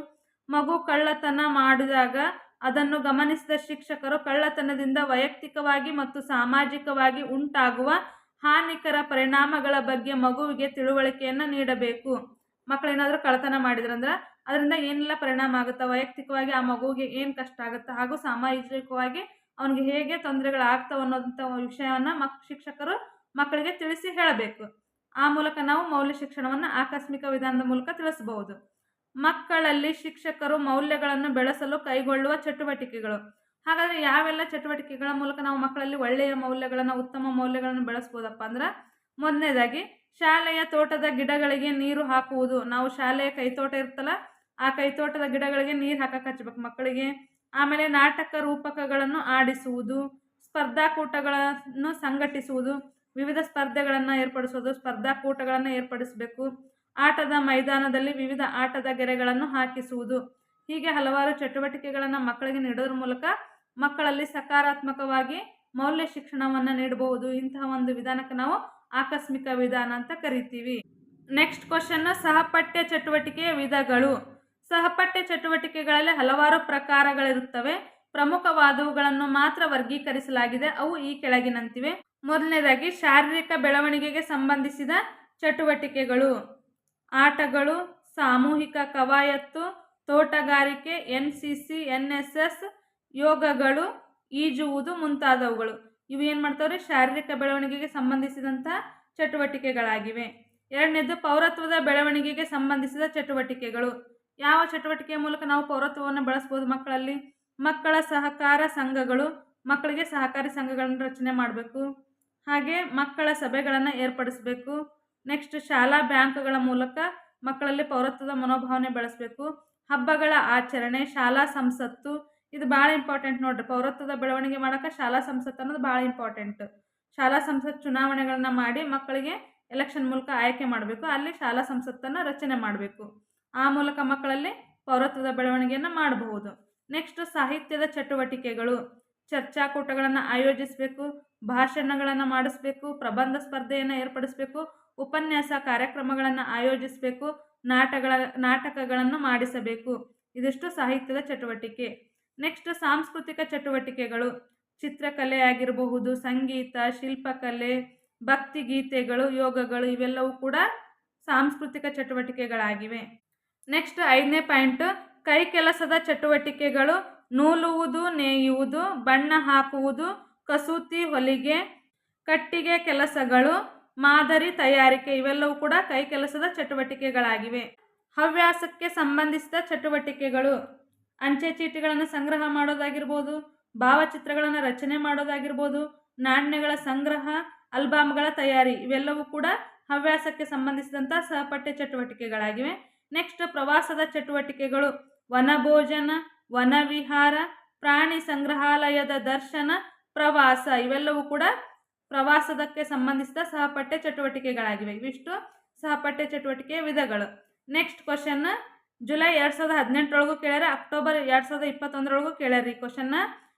ಮಗು ಕಳ್ಳತನ ಮಾಡಿದಾಗ ಅದನ್ನು ಗಮನಿಸಿದ ಶಿಕ್ಷಕರು ಕಳ್ಳತನದಿಂದ ವೈಯಕ್ತಿಕವಾಗಿ ಮತ್ತು ಸಾಮಾಜಿಕವಾಗಿ ಉಂಟಾಗುವ ಹಾನಿಕರ ಪರಿಣಾಮಗಳ ಬಗ್ಗೆ ಮಗುವಿಗೆ ತಿಳುವಳಿಕೆಯನ್ನು ನೀಡಬೇಕು. ಮಕ್ಕಳೇನಾದರೂ ಕಳ್ಳತನ ಮಾಡಿದ್ರಂದ್ರೆ ಅದರಿಂದ ಏನೆಲ್ಲ ಪರಿಣಾಮ ಆಗುತ್ತೆ? ವೈಯಕ್ತಿಕವಾಗಿ ಆ ಮಗುವಿಗೆ ಏನು ಕಷ್ಟ ಆಗುತ್ತೆ? ಹಾಗೂ ಸಾಮಾಜಿಕವಾಗಿ ಅವನಿಗೆ ಹೇಗೆ ತೊಂದರೆಗಳಾಗ್ತವೆ ಅನ್ನೋದಂಥ ವಿಷಯವನ್ನು ಮಕ್, ಶಿಕ್ಷಕರು ಮಕ್ಕಳಿಗೆ ತಿಳಿಸಿ ಹೇಳಬೇಕು. ಆ ಮೂಲಕ ನಾವು ಮೌಲ್ಯ ಶಿಕ್ಷಣವನ್ನು ಆಕಸ್ಮಿಕ ವಿಧಾನದ ಮೂಲಕ ತಿಳಿಸಬಹುದು. ಮಕ್ಕಳಲ್ಲಿ ಶಿಕ್ಷಕರು ಮೌಲ್ಯಗಳನ್ನು ಬೆಳೆಸಲು ಕೈಗೊಳ್ಳುವ ಚಟುವಟಿಕೆಗಳು. ಹಾಗಾದರೆ ಯಾವೆಲ್ಲ ಚಟುವಟಿಕೆಗಳ ಮೂಲಕ ನಾವು ಮಕ್ಕಳಲ್ಲಿ ಒಳ್ಳೆಯ ಮೌಲ್ಯಗಳನ್ನು, ಉತ್ತಮ ಮೌಲ್ಯಗಳನ್ನು ಬೆಳೆಸ್ಬೋದಪ್ಪ ಅಂದ್ರೆ, ಮೊದಲನೇದಾಗಿ ಶಾಲೆಯ ತೋಟದ ಗಿಡಗಳಿಗೆ ನೀರು ಹಾಕುವುದು. ನಾವು ಶಾಲೆಯ ಕೈತೋಟ ಇರ್ತಲ್ಲ ಆ ಕೈತೋಟದ ಗಿಡಗಳಿಗೆ ನೀರು ಹಾಕಕ್ಕೆ ಹಚ್ಬೇಕು ಮಕ್ಕಳಿಗೆ. ಆಮೇಲೆ ನಾಟಕ ರೂಪಕಗಳನ್ನು ಆಡಿಸುವುದು, ಸ್ಪರ್ಧಾಕೂಟಗಳನ್ನು ಸಂಘಟಿಸುವುದು, ವಿವಿಧ ಸ್ಪರ್ಧೆಗಳನ್ನು ಏರ್ಪಡಿಸೋದು ಸ್ಪರ್ಧಾಕೂಟಗಳನ್ನು ಏರ್ಪಡಿಸಬೇಕು, ಆಟದ ಮೈದಾನದಲ್ಲಿ ವಿವಿಧ ಆಟದ ಗೆರೆಗಳನ್ನು ಹಾಕಿಸುವುದು. ಹೀಗೆ ಹಲವಾರು ಚಟುವಟಿಕೆಗಳನ್ನು ಮಕ್ಕಳಿಗೆ ನೀಡೋದ್ರ ಮೂಲಕ ಮಕ್ಕಳಲ್ಲಿ ಸಕಾರಾತ್ಮಕವಾಗಿ ಮೌಲ್ಯ ಶಿಕ್ಷಣವನ್ನು ನೀಡಬಹುದು ಇಂತಹ ಒಂದು ವಿಧಾನಕ್ಕೆ ನಾವು ಆಕಸ್ಮಿಕ ವಿಧಾನ ಅಂತ ಕರಿತೀವಿ. ನೆಕ್ಸ್ಟ್ ಕ್ವಶನ್ ಸಹಪಠ್ಯ ಚಟುವಟಿಕೆಯ ವಿಧಗಳು. ಸಹಪಠ್ಯ ಚಟುವಟಿಕೆಗಳಲ್ಲಿ ಹಲವಾರು ಪ್ರಕಾರಗಳಿರುತ್ತವೆ. ಪ್ರಮುಖವಾದವುಗಳನ್ನು ಮಾತ್ರ ವರ್ಗೀಕರಿಸಲಾಗಿದೆ. ಅವು ಈ ಕೆಳಗಿನಂತಿವೆ. ಮೊದಲನೇದಾಗಿ, ಶಾರೀರಿಕ ಬೆಳವಣಿಗೆಗೆ ಸಂಬಂಧಿಸಿದ ಚಟುವಟಿಕೆಗಳು. ಆಟಗಳು, ಸಾಮೂಹಿಕ ಕವಾಯತ್ತು, ತೋಟಗಾರಿಕೆ N C C N S S ಯೋಗಗಳು, ಈಜುವುದು ಮುಂತಾದವುಗಳು. ಇವು ಏನು ಮಾಡ್ತಾವ್ರೆ? ಶಾರೀರಿಕ ಬೆಳವಣಿಗೆಗೆ ಸಂಬಂಧಿಸಿದಂಥ ಚಟುವಟಿಕೆಗಳಾಗಿವೆ. ಎರಡನೇದು, ಪೌರತ್ವದ ಬೆಳವಣಿಗೆಗೆ ಸಂಬಂಧಿಸಿದ ಚಟುವಟಿಕೆಗಳು. ಯಾವ ಚಟುವಟಿಕೆಯ ಮೂಲಕ ನಾವು ಪೌರತ್ವವನ್ನು ಬಳಸ್ಬೋದು ಮಕ್ಕಳಲ್ಲಿ? ಮಕ್ಕಳ ಸಹಕಾರ ಸಂಘಗಳು ಮಕ್ಕಳಿಗೆ ಸಹಕಾರಿ ಸಂಘಗಳನ್ನು ರಚನೆ ಮಾಡಬೇಕು. ಹಾಗೆ ಮಕ್ಕಳ ಸಭೆಗಳನ್ನು ಏರ್ಪಡಿಸಬೇಕು. ನೆಕ್ಸ್ಟ್ ಶಾಲಾ ಬ್ಯಾಂಕ್ಗಳ ಮೂಲಕ ಮಕ್ಕಳಲ್ಲಿ ಪೌರತ್ವದ ಮನೋಭಾವನೆ ಬೆಳೆಸಬೇಕು. ಹಬ್ಬಗಳ ಆಚರಣೆ, ಶಾಲಾ ಸಂಸತ್ತು, ಇದು ಭಾಳ ಇಂಪಾರ್ಟೆಂಟ್ ನೋಡ್ರಿ. ಪೌರತ್ವದ ಬೆಳವಣಿಗೆ ಮಾಡೋಕೆ ಶಾಲಾ ಸಂಸತ್ತು ಅನ್ನೋದು ಭಾಳ ಇಂಪಾರ್ಟೆಂಟ್ ಶಾಲಾ ಸಂಸತ್ ಚುನಾವಣೆಗಳನ್ನ ಮಾಡಿ ಮಕ್ಕಳಿಗೆ ಎಲೆಕ್ಷನ್ ಮೂಲಕ ಆಯ್ಕೆ ಮಾಡಬೇಕು. ಅಲ್ಲಿ ಶಾಲಾ ಸಂಸತ್ತನ್ನು ರಚನೆ ಮಾಡಬೇಕು. ಆ ಮೂಲಕ ಮಕ್ಕಳಲ್ಲಿ ಪೌರತ್ವದ ಬೆಳವಣಿಗೆಯನ್ನು ಮಾಡಬಹುದು. ನೆಕ್ಸ್ಟ್ ಸಾಹಿತ್ಯದ ಚಟುವಟಿಕೆಗಳು. ಚರ್ಚಾಕೂಟಗಳನ್ನು ಆಯೋಜಿಸಬೇಕು, ಭಾಷಣಗಳನ್ನು ಮಾಡಿಸ್ಬೇಕು, ಪ್ರಬಂಧ ಸ್ಪರ್ಧೆಯನ್ನು ಏರ್ಪಡಿಸಬೇಕು, ಉಪನ್ಯಾಸ ಕಾರ್ಯಕ್ರಮಗಳನ್ನು ಆಯೋಜಿಸಬೇಕು, ನಾಟಗಳ, ನಾಟಕಗಳನ್ನು ಮಾಡಿಸಬೇಕು. ಇದಿಷ್ಟು ಸಾಹಿತ್ಯದ ಚಟುವಟಿಕೆ. ನೆಕ್ಸ್ಟ್ ಸಾಂಸ್ಕೃತಿಕ ಚಟುವಟಿಕೆಗಳು. ಚಿತ್ರಕಲೆ ಆಗಿರಬಹುದು ಸಂಗೀತ, ಶಿಲ್ಪಕಲೆ ಭಕ್ತಿಗೀತೆಗಳು ಯೋಗಗಳು ಇವೆಲ್ಲವೂ ಕೂಡ ಸಾಂಸ್ಕೃತಿಕ ಚಟುವಟಿಕೆಗಳಾಗಿವೆ. ನೆಕ್ಸ್ಟ್ ಐದನೇ ಪಾಯಿಂಟ್, ಕೈ ಕೆಲಸದ ಚಟುವಟಿಕೆಗಳು, ನೂಲುವುದು, ನೇಯುವುದು, ಬಣ್ಣ ಹಾಕುವುದು, ಕಸೂತಿ, ಹೊಲಿಗೆ, ಕಟ್ಟಿಗೆ ಕೆಲಸಗಳು, ಮಾದರಿ ತಯಾರಿಕೆ, ಇವೆಲ್ಲವೂ ಕೂಡ ಕೈ ಕೆಲಸದ ಚಟುವಟಿಕೆಗಳಾಗಿವೆ. ಹವ್ಯಾಸಕ್ಕೆ ಸಂಬಂಧಿಸಿದ ಚಟುವಟಿಕೆಗಳು. ಅಂಚೆ ಚೀಟಿಗಳನ್ನು ಸಂಗ್ರಹ ಮಾಡೋದಾಗಿರ್ಬೋದು, ಭಾವಚಿತ್ರಗಳನ್ನು ರಚನೆ ಮಾಡೋದಾಗಿರ್ಬೋದು, ನಾಣ್ಯಗಳ ಸಂಗ್ರಹ, ಅಲ್ಬಾಮ್ಗಳ ತಯಾರಿ, ಇವೆಲ್ಲವೂ ಕೂಡ ಹವ್ಯಾಸಕ್ಕೆ ಸಂಬಂಧಿಸಿದಂಥ ಸಹಪಠ್ಯ ಚಟುವಟಿಕೆಗಳಾಗಿವೆ. ನೆಕ್ಸ್ಟ್ ಪ್ರವಾಸದ ಚಟುವಟಿಕೆಗಳು ವನಭೋಜನ, ವನವಿಹಾರ, ಪ್ರಾಣಿ ಸಂಗ್ರಹಾಲಯದ ದರ್ಶನ, ಪ್ರವಾಸ ಇವೆಲ್ಲವೂ ಕೂಡ ಪ್ರವಾಸದಕ್ಕೆ ಸಂಬಂಧಿಸಿದ ಸಹಪಠ್ಯ ಚಟುವಟಿಕೆಗಳಾಗಿವೆ. ಇವಿಷ್ಟು ಸಹಪಠ್ಯ ಚಟುವಟಿಕೆಯ ವಿಧಗಳು. ನೆಕ್ಸ್ಟ್ ಕ್ವಶನ್, ಜುಲೈ ಎರಡು ಸಾವಿರದ ಹದಿನೆಂಟರೊಳಗೂ ಕೇಳ್ಯಾರ, ಅಕ್ಟೋಬರ್ ಎರಡು ಸಾವಿರದ ಇಪ್ಪತ್ತೊಂದರೊಳಗೂ ಕೇಳ್ಯಾರ ಕ್ವಶನ್ನ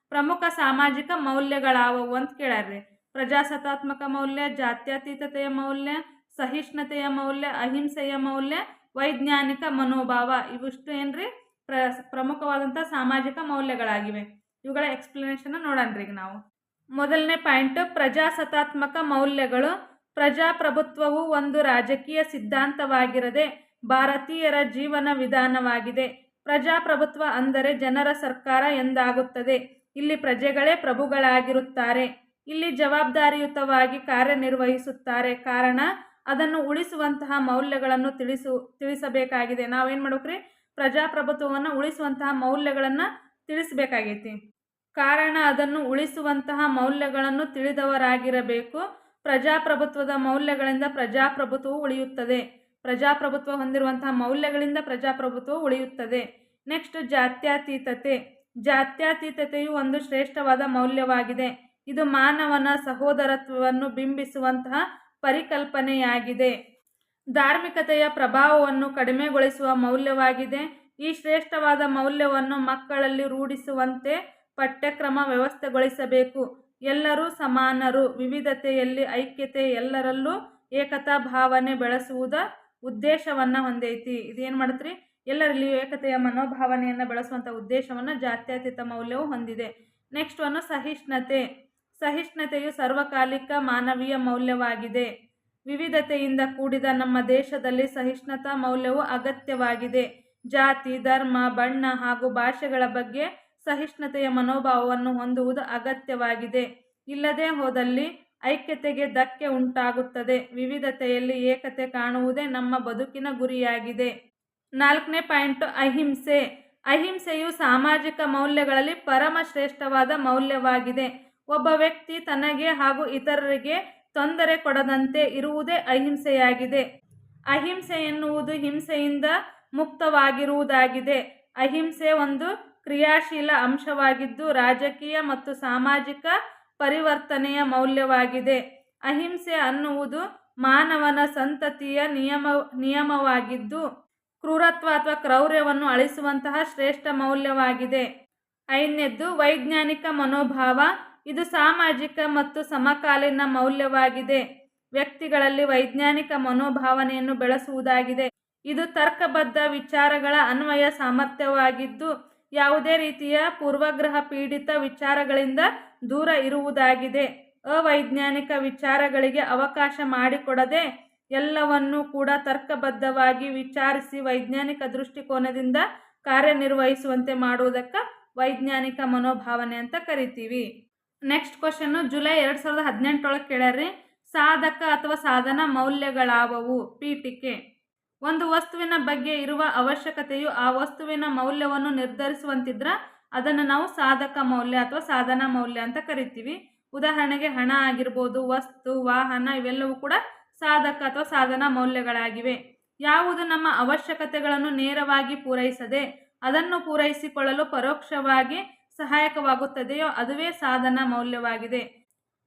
ಪ್ರಮುಖ ಸಾಮಾಜಿಕ ಮೌಲ್ಯಗಳಾವವು ಅಂತ ಕೇಳ್ಯಾರ್ರಿ. ಪ್ರಜಾಸತ್ತಾತ್ಮಕ ಮೌಲ್ಯ, ಜಾತ್ಯತೀತತೆಯ ಮೌಲ್ಯ, ಸಹಿಷ್ಣುತೆಯ ಮೌಲ್ಯ, ಅಹಿಂಸೆಯ ಮೌಲ್ಯ ವೈಜ್ಞಾನಿಕ ಮನೋಭಾವ ಇವಿಷ್ಟು ಏನ್ರಿ? ಪ್ರ ಪ್ರಮುಖವಾದಂಥ ಸಾಮಾಜಿಕ ಮೌಲ್ಯಗಳಾಗಿವೆ. ಇವುಗಳ ಎಕ್ಸ್ಪ್ಲನೇಷನ್ ರೀ ಈಗ ನಾವು. ಮೊದಲನೇ ಪಾಯಿಂಟ್ ಪ್ರಜಾಸತ್ತಾತ್ಮಕ ಮೌಲ್ಯಗಳು. ಪ್ರಜಾಪ್ರಭುತ್ವವು ಒಂದು ರಾಜಕೀಯ ಸಿದ್ಧಾಂತವಾಗಿರದೆ ಭಾರತೀಯರ ಜೀವನ ವಿಧಾನವಾಗಿದೆ. ಪ್ರಜಾಪ್ರಭುತ್ವ ಅಂದರೆ ಜನರ ಸರ್ಕಾರ ಎಂದಾಗುತ್ತದೆ. ಇಲ್ಲಿ ಪ್ರಜೆಗಳೇ ಪ್ರಭುಗಳಾಗಿರುತ್ತಾರೆ. ಇಲ್ಲಿ ಜವಾಬ್ದಾರಿಯುತವಾಗಿ ಕಾರ್ಯನಿರ್ವಹಿಸುತ್ತಾರೆ. ಕಾರಣ ಅದನ್ನು ಉಳಿಸುವಂತಹ ಮೌಲ್ಯಗಳನ್ನು ತಿಳಿಸು, ತಿಳಿಸಬೇಕಾಗಿದೆ. ನಾವೇನು ಮಾಡ್ಬೇಕ್ರಿ? ಪ್ರಜಾಪ್ರಭುತ್ವವನ್ನು ಉಳಿಸುವಂತಹ ಮೌಲ್ಯಗಳನ್ನು ತಿಳಿಸಬೇಕಾಗೈತಿ. ಕಾರಣ ಅದನ್ನು ಉಳಿಸುವಂತಹ ಮೌಲ್ಯಗಳನ್ನು ತಿಳಿದವರಾಗಿರಬೇಕು. ಪ್ರಜಾಪ್ರಭುತ್ವದ ಮೌಲ್ಯಗಳಿಂದ ಪ್ರಜಾಪ್ರಭುತ್ವವು ಉಳಿಯುತ್ತದೆ. ಪ್ರಜಾಪ್ರಭುತ್ವ ಹೊಂದಿರುವಂತಹ ಮೌಲ್ಯಗಳಿಂದ ಪ್ರಜಾಪ್ರಭುತ್ವವು ಉಳಿಯುತ್ತದೆ. ನೆಕ್ಸ್ಟ್ ಜಾತ್ಯತೀತತೆ. ಜಾತ್ಯತೀತತೆಯು ಒಂದು ಶ್ರೇಷ್ಠವಾದ ಮೌಲ್ಯವಾಗಿದೆ. ಇದು ಮಾನವನ ಸಹೋದರತ್ವವನ್ನು ಬಿಂಬಿಸುವಂತಹ ಪರಿಕಲ್ಪನೆಯಾಗಿದೆ. ಧಾರ್ಮಿಕತೆಯ ಪ್ರಭಾವವನ್ನು ಕಡಿಮೆಗೊಳಿಸುವ ಮೌಲ್ಯವಾಗಿದೆ. ಈ ಶ್ರೇಷ್ಠವಾದ ಮೌಲ್ಯವನ್ನು ಮಕ್ಕಳಲ್ಲಿ ರೂಢಿಸುವಂತೆ ಪಠ್ಯಕ್ರಮ ವ್ಯವಸ್ಥೆಗೊಳಿಸಬೇಕು. ಎಲ್ಲರೂ ಸಮಾನರು. ವಿವಿಧತೆಯಲ್ಲಿ ಐಕ್ಯತೆ ಎಲ್ಲರಲ್ಲೂ ಏಕತಾ ಭಾವನೆ ಬೆಳೆಸುವುದ ಉದ್ದೇಶವನ್ನು ಹೊಂದೈತಿ. ಇದೇನು ಮಾಡತ್ರಿ? ಎಲ್ಲರಲ್ಲಿಯೂ ಏಕತೆಯ ಮನೋಭಾವನೆಯನ್ನು ಬೆಳೆಸುವಂಥ ಉದ್ದೇಶವನ್ನು ಜಾತ್ಯತೀತ ಮೌಲ್ಯವು ಹೊಂದಿದೆ. ನೆಕ್ಸ್ಟ್ ಒಂದು ಸಹಿಷ್ಣುತೆ. ಸಹಿಷ್ಣುತೆಯು ಸರ್ವಕಾಲಿಕ ಮಾನವೀಯ ಮೌಲ್ಯವಾಗಿದೆ. ವಿವಿಧತೆಯಿಂದ ಕೂಡಿದ ನಮ್ಮ ದೇಶದಲ್ಲಿ ಸಹಿಷ್ಣುತಾ ಮೌಲ್ಯವು ಅಗತ್ಯವಾಗಿದೆ. ಜಾತಿ, ಧರ್ಮ, ಬಣ್ಣ ಹಾಗೂ ಭಾಷೆಗಳ ಬಗ್ಗೆ ಸಹಿಷ್ಣುತೆಯ ಮನೋಭಾವವನ್ನು ಹೊಂದುವುದು ಅಗತ್ಯವಾಗಿದೆ. ಇಲ್ಲದೆ ಹೋದಲ್ಲಿ ಐಕ್ಯತೆಗೆ ಧಕ್ಕೆ ಉಂಟಾಗುತ್ತದೆ. ವಿವಿಧತೆಯಲ್ಲಿ ಏಕತೆ ಕಾಣುವುದೇ ನಮ್ಮ ಬದುಕಿನ ಗುರಿಯಾಗಿದೆ. ನಾಲ್ಕನೇ ಪಾಯಿಂಟ್, ಅಹಿಂಸೆ. ಅಹಿಂಸೆಯು ಸಾಮಾಜಿಕ ಮೌಲ್ಯಗಳಲ್ಲಿ ಪರಮ ಶ್ರೇಷ್ಠವಾದ ಮೌಲ್ಯವಾಗಿದೆ. ಒಬ್ಬ ವ್ಯಕ್ತಿ ತನಗೆ ಹಾಗೂ ಇತರರಿಗೆ ತೊಂದರೆ ಕೊಡದಂತೆ ಇರುವುದೇ ಅಹಿಂಸೆಯಾಗಿದೆ. ಅಹಿಂಸೆ ಎನ್ನುವುದು ಹಿಂಸೆಯಿಂದ ಮುಕ್ತವಾಗಿರುವುದಾಗಿದೆ. ಅಹಿಂಸೆ ಒಂದು ಕ್ರಿಯಾಶೀಲ ಅಂಶವಾಗಿದ್ದು ರಾಜಕೀಯ ಮತ್ತು ಸಾಮಾಜಿಕ ಪರಿವರ್ತನೆಯ ಮೌಲ್ಯವಾಗಿದೆ. ಅಹಿಂಸೆ ಅನ್ನುವುದು ಮಾನವನ ಸಂತತಿಯ ನಿಯಮ, ನಿಯಮವಾಗಿದ್ದು ಕ್ರೂರತ್ವ ಅಥವಾ ಕ್ರೌರ್ಯವನ್ನು ಅಳಿಸುವಂತಹ ಶ್ರೇಷ್ಠ ಮೌಲ್ಯವಾಗಿದೆ. ಐದನೇದ್ದು ವೈಜ್ಞಾನಿಕ ಮನೋಭಾವ ಇದು ಸಾಮಾಜಿಕ ಮತ್ತು ಸಮಕಾಲೀನ ಮೌಲ್ಯವಾಗಿದೆ. ವ್ಯಕ್ತಿಗಳಲ್ಲಿ ವೈಜ್ಞಾನಿಕ ಮನೋಭಾವನೆಯನ್ನು ಬೆಳೆಸುವುದಾಗಿದೆ. ಇದು ತರ್ಕಬದ್ಧ ವಿಚಾರಗಳ ಅನ್ವಯ ಸಾಮರ್ಥ್ಯವಾಗಿದ್ದು, ಯಾವುದೇ ರೀತಿಯ ಪೂರ್ವಗ್ರಹ ಪೀಡಿತ ವಿಚಾರಗಳಿಂದ ದೂರ ಇರುವುದಾಗಿದೆ. ಅವೈಜ್ಞಾನಿಕ ವಿಚಾರಗಳಿಗೆ ಅವಕಾಶ ಮಾಡಿಕೊಡದೆ ಎಲ್ಲವನ್ನೂ ಕೂಡ ತರ್ಕಬದ್ಧವಾಗಿ ವಿಚಾರಿಸಿ ವೈಜ್ಞಾನಿಕ ದೃಷ್ಟಿಕೋನದಿಂದ ಕಾರ್ಯನಿರ್ವಹಿಸುವಂತೆ ಮಾಡುವುದಕ್ಕೆ ವೈಜ್ಞಾನಿಕ ಮನೋಭಾವನೆ ಅಂತ ಕರಿತೀವಿ. ನೆಕ್ಸ್ಟ್ ಕ್ವಶನ್ನು ಜುಲೈ ಎರಡು ಸಾವಿರದ ಹದಿನೆಂಟರೊಳಗೆ ಕೇಳ್ಯಾರ್ರಿ. ಸಾಧಕ ಅಥವಾ ಸಾಧನ ಮೌಲ್ಯಗಳಾವವು? ಪೀಠಿಕೆ. ಒಂದು ವಸ್ತುವಿನ ಬಗ್ಗೆ ಇರುವ ಅವಶ್ಯಕತೆಯು ಆ ವಸ್ತುವಿನ ಮೌಲ್ಯವನ್ನು ನಿರ್ಧರಿಸುವಂತಿದ್ರೆ ಅದನ್ನು ನಾವು ಸಾಧಕ ಮೌಲ್ಯ ಅಥವಾ ಸಾಧನ ಮೌಲ್ಯ ಅಂತ ಕರಿತೀವಿ. ಉದಾಹರಣೆಗೆ ಹಣ ಆಗಿರ್ಬೋದು, ವಸ್ತು, ವಾಹನ ಇವೆಲ್ಲವೂ ಕೂಡ ಸಾಧಕ ಅಥವಾ ಸಾಧನ ಮೌಲ್ಯಗಳಾಗಿವೆ. ಯಾವುದು ನಮ್ಮ ಅವಶ್ಯಕತೆಗಳನ್ನು ನೇರವಾಗಿ ಪೂರೈಸದೆ ಅದನ್ನು ಪೂರೈಸಿಕೊಳ್ಳಲು ಪರೋಕ್ಷವಾಗಿ ಸಹಾಯಕವಾಗುತ್ತದೆಯೋ ಅದುವೇ ಸಾಧನ ಮೌಲ್ಯವಾಗಿದೆ.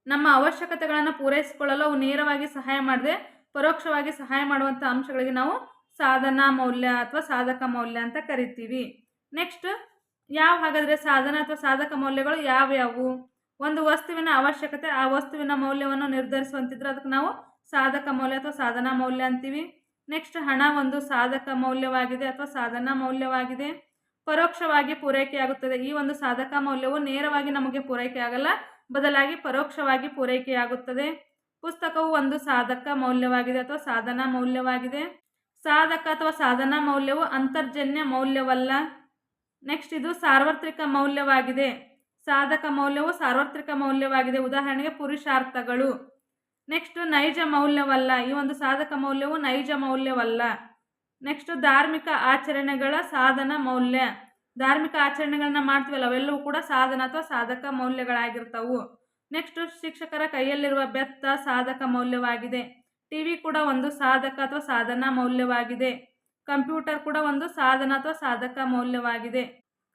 ನಮ್ಮ ಅವಶ್ಯಕತೆಗಳನ್ನು ಪೂರೈಸಿಕೊಳ್ಳಲು ಅವು ನೇರವಾಗಿ ಸಹಾಯ ಮಾಡದೆ, ಪರೋಕ್ಷವಾಗಿ ಸಹಾಯ ಮಾಡುವಂಥ ಅಂಶಗಳಿಗೆ ನಾವು ಸಾಧನ ಮೌಲ್ಯ ಅಥವಾ ಸಾಧಕ ಮೌಲ್ಯ ಅಂತ ಕರಿತೀವಿ. ನೆಕ್ಸ್ಟ್, ಯಾವ ಹಾಗಾದರೆ ಸಾಧನ ಅಥವಾ ಸಾಧಕ ಮೌಲ್ಯಗಳು ಯಾವ್ಯಾವು? ಒಂದು ವಸ್ತುವಿನ ಅವಶ್ಯಕತೆ, ಆ ವಸ್ತುವಿನ ಮೌಲ್ಯವನ್ನು ನಿರ್ಧರಿಸುವಂತಿದ್ರೆ ಅದಕ್ಕೆ ನಾವು ಸಾಧಕ ಮೌಲ್ಯ ಅಥವಾ ಸಾಧನ ಮೌಲ್ಯ ಅಂತೀವಿ. ನೆಕ್ಸ್ಟ್, ಹಣ ಒಂದು ಸಾಧಕ ಮೌಲ್ಯವಾಗಿದೆ ಅಥವಾ ಸಾಧನ ಮೌಲ್ಯವಾಗಿದೆ. ಪರೋಕ್ಷವಾಗಿ ಪೂರೈಕೆಯಾಗುತ್ತದೆ ಈ ಒಂದು ಸಾಧಕ ಮೌಲ್ಯವು ನೇರವಾಗಿ ನಮಗೆ ಪೂರೈಕೆಯಾಗಲ್ಲ ಬದಲಾಗಿ ಪರೋಕ್ಷವಾಗಿ ಪೂರೈಕೆಯಾಗುತ್ತದೆ ಪುಸ್ತಕವು ಒಂದು ಸಾಧಕ ಮೌಲ್ಯವಾಗಿದೆ ಅಥವಾ ಸಾಧನ ಮೌಲ್ಯವಾಗಿದೆ? ಸಾಧಕ ಅಥವಾ ಸಾಧನ ಮೌಲ್ಯವು ಅಂತರ್ಜನ್ಯ ಮೌಲ್ಯವಲ್ಲ. ನೆಕ್ಸ್ಟ್ ಇದು ಸಾರ್ವತ್ರಿಕ ಮೌಲ್ಯವಾಗಿದೆ. ಸಾಧಕ ಮೌಲ್ಯವು ಸಾರ್ವತ್ರಿಕ ಮೌಲ್ಯವಾಗಿದೆ. ಉದಾಹರಣೆಗೆ ಪುರುಷಾರ್ಥಗಳು. ನೆಕ್ಸ್ಟ್ ನೈಜ ಮೌಲ್ಯವಲ್ಲ. ಈ ಒಂದು ಸಾಧಕ ಮೌಲ್ಯವು ನೈಜ ಮೌಲ್ಯವಲ್ಲ. ನೆಕ್ಸ್ಟ್ ಧಾರ್ಮಿಕ ಆಚರಣೆಗಳ ಸಾಧನ ಮೌಲ್ಯ. ಧಾರ್ಮಿಕ ಆಚರಣೆಗಳನ್ನ ಮಾಡ್ತೀವಲ್ಲ, ಅವೆಲ್ಲವೂ ಕೂಡ ಸಾಧನ ಅಥವಾ ಸಾಧಕ ಮೌಲ್ಯಗಳಾಗಿರ್ತವು. ನೆಕ್ಸ್ಟ್ ಶಿಕ್ಷಕರ ಕೈಯಲ್ಲಿರುವ ಬೆತ್ತ ಸಾಧಕ ಮೌಲ್ಯವಾಗಿದೆ. ಟಿ ವಿ ಕೂಡ ಒಂದು ಸಾಧಕ ಅಥವಾ ಸಾಧನ ಮೌಲ್ಯವಾಗಿದೆ. ಕಂಪ್ಯೂಟರ್ ಕೂಡ ಒಂದು ಸಾಧನ ಅಥವಾ ಸಾಧಕ ಮೌಲ್ಯವಾಗಿದೆ.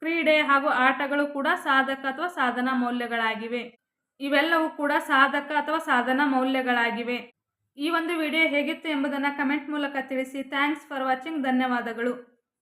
ಕ್ರೀಡೆ ಹಾಗೂ ಆಟಗಳು ಕೂಡ ಸಾಧಕ ಅಥವಾ ಸಾಧನ ಮೌಲ್ಯಗಳಾಗಿವೆ. ಇವೆಲ್ಲವೂ ಕೂಡ ಸಾಧಕ ಅಥವಾ ಸಾಧನ ಮೌಲ್ಯಗಳಾಗಿವೆ. ಈ ಒಂದು ವಿಡಿಯೋ ಹೇಗಿತ್ತು ಎಂಬುದನ್ನು ಕಮೆಂಟ್ ಮೂಲಕ ತಿಳಿಸಿ. ಥ್ಯಾಂಕ್ಸ್ ಫಾರ್ ವಾಚಿಂಗ್ ಧನ್ಯವಾದಗಳು.